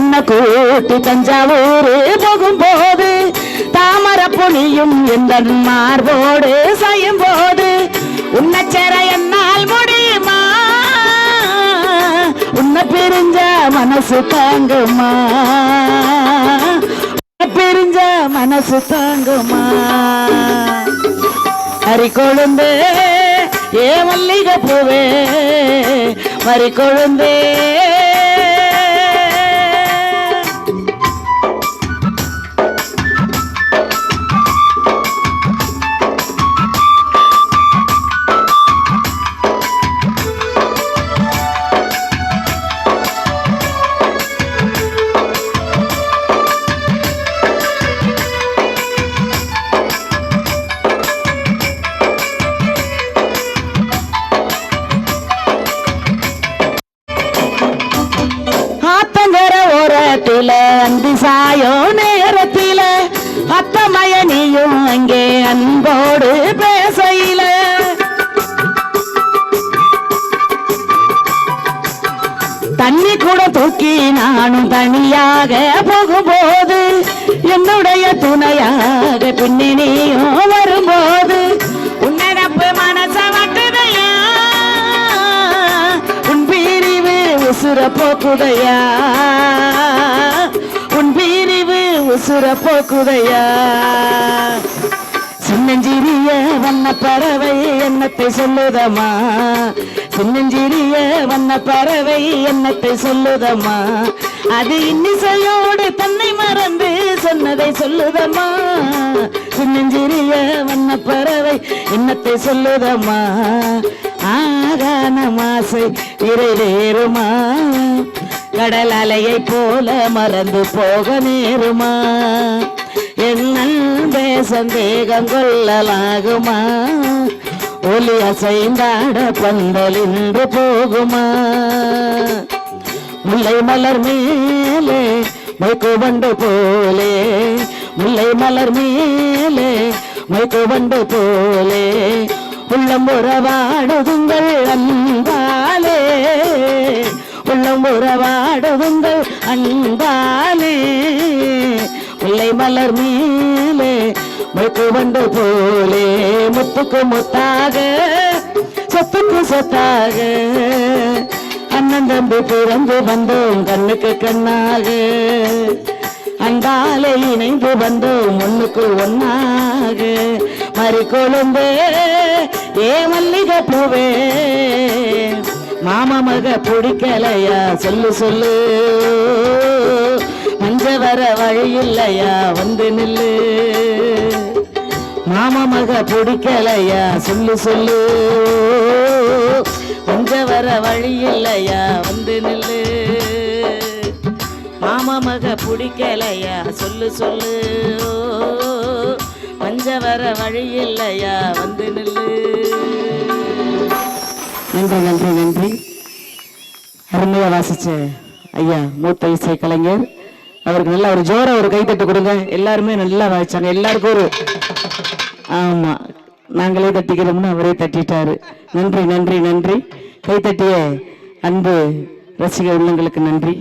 என்ன கூட்டி தஞ்சாவூர் போகும்போது தாமர புனியும் எந்த மார்போடு செய்யும் போது உன்னச்சேர என்னால் முடியுமா? உன்னை பிரிஞ்ச மனசு தாங்குமா? பிரிஞ்ச மனசு தாங்குமா? ஹரி கொழுந்து ஏ மல்லிகை பூவே மறி கொழுந்தே அங்கே அன்போடு பேசையில. தண்ணி கூட தூக்கி நானும் தனியாக போகும்போது என்னுடைய துணையாக பின்னணியும் வரும்போது உன்னடப்பு மனச வட்டுதையா? உன் பிரிவு உசுர போக்குதையா? பிரிவு உசுர போக்குதையா சின்னஞ்சிறிய வண்ண பறவை என்னத்தை சொல்லுதம்மா? சின்னஞ்சிறிய வண்ண பறவை என்னத்தை சொல்லுதம்மா? அது இன்னிசையோடு தன்னை மறந்து சொன்னதை சொல்லுதம்மா? சின்னஞ்சிறிய வண்ண பறவை என்னத்தை சொல்லுதம்மா? ஆகான மாசை நிறைவேறுமா கடல் அலையை போல மறந்து போக நேருமா? என்னே சந்தேகம் கொள்ளலாகுமா? ஒலி அசைந்தாட பந்தலின்று போகுமா? முல்லை மலர் மேலே மைக்குவண்டு போலே. முல்லை மலர் மேலே மைக்குவண்டு போலே. உள்ளம் உறவாடுதுங்கள் அன்பாலே. உள்ளம் உறவாடுதுங்கள் அன்பாலே. முல்லை மலர் மேலே முழுக்கு வண்டு போலே முத்துக்கு முத்தாக சொத்துக்கு சொத்தாக. அண்ணன் தம்பி பிறந்து வந்தோம் கண்ணுக்கு கண்ணாக. அன்பாலே இணைந்து வந்தோம் ஒண்ணுக்கு ஒன்னாக மறி கொழும்பே ஏ மல்லிகை பூவே. மாமா மக பிடிக்கலையா? சொல்லு சொல்லு. மஞ்ச வர வழி இல்லையா வந்து நில்லு. மாமா மக பிடிக்கலையா? சொல்லு சொல்லு. மஞ்ச வர வழி இல்லையா வந்து நில்லு. மாமா மக பிடிக்கலையா? சொல்லு சொல்லு. மஞ்ச வர வழி இல்லையா வந்து நில்லு. நன்றி நன்றி நன்றி. அருமையா வாசிச்ச ஐயா மூத்த இசை கலைஞர். அவருக்கு நல்ல ஒரு ஜோர ஒரு கைத்தட்டு கொடுங்க. எல்லாருமே நல்லா வாசிச்சாங்க. எல்லாருக்கும் ஒரு ஆமா நாங்களே தட்டிக்கிறோம்னு அவரே தட்டிட்டாரு. நன்றி நன்றி நன்றி. கைத்தட்டிய அன்பு ரசிக உள்ளங்களுக்கு நன்றி.